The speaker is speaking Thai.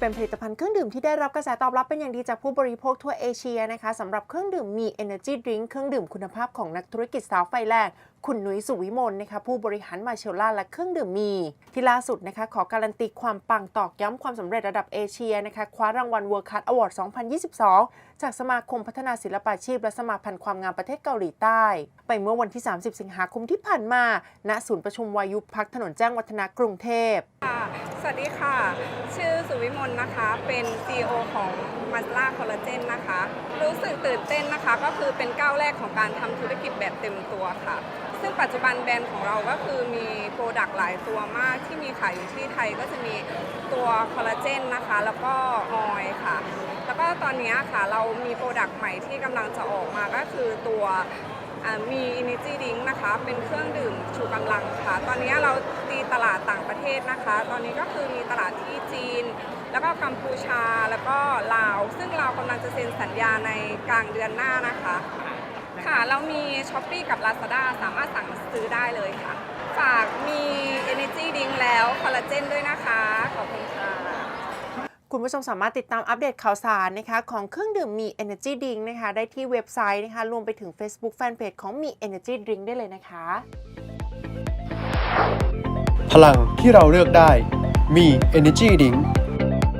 เป็นผลิตภัณฑ์เครื่องดื่มที่ได้รับกระแสตอบรับเป็นอย่างดีจากผู้บริโภคทั่วเอเชียนะคะสำหรับเครื่องดื่มมี Energy Drink เครื่องดื่มคุณภาพของนักธุรกิจสาวไฟแรงคุณนุ้ยสุวิมลนะคะผู้บริหารมาเชลล่าและเครื่องดื่มมี ที่ล่าสุดนะคะขอการันตีความปังตอกย้ำความสำเร็จระดับเอเชียนะคะคว้ารางวัล World Card Award 2022 จากสมาคมพัฒนาศิลปาชีพ และสมาพันธ์ความงามประเทศเกาหลีใต้ ไปเมื่อวันที่ 30 สิงหาคมที่ผ่านมา ณ ศูนย์ประชุมวายุพักถนนแจ้งวัฒนะกรุงเทพ วัสดีค่ะ ชื่อสุวิมลนะคะ เป็น CEO ของมัสล่าคอลลาเจนนะคะ รู้สึกตื่นเต้นนะคะ ก็คือเป็นก้าวแรกของการทำธุรกิจแบบเต็มตัวค่ะ ซึ่งปัจจุบันแบรนด์ของเราก็คือมีโปรดักต์หลายตัวมากที่มีขายอยู่ที่ไทยก็จะมีตัวคอลลาเจนนะคะ แล้วก็ออยค่ะ แล้วก็ตอนนี้ค่ะเรามีโปรดักต์ใหม่ที่กำลังจะออกมาก็คือตัว มี Energy Drink นะคะ เป็นเครื่องดื่มชูกำลังค่ะ ตอนนี้เราตีตลาดต่างประเทศนะคะ ตอนนี้ก็คือมีตลาดที่จีน แล้วก็กัมพูชา แล้วก็ลาว ซึ่งเรากำลังจะเซ็นสัญญาในกลางเดือนหน้านะคะ ค่ะ เรามี s h อ p e e กับ Lazada สามารถสั่งซื้อได้เลยค่ะ ฝากมี Energy Drink แล้วคอลลาเจนด้วยนะคะ ขอบคุณค่ะ คุณผู้ชมสามารถติดตามอัปเดตข่าวสารนะคะของเครื่องดื่มมี Energy Drink นะคะได้ที่เว็บไซต์นะคะรวมไปถึง Facebook Fanpage ของมี Energy Drink ได้เลยนะคะ พลังที่เราเลือกได้มี Energy Drink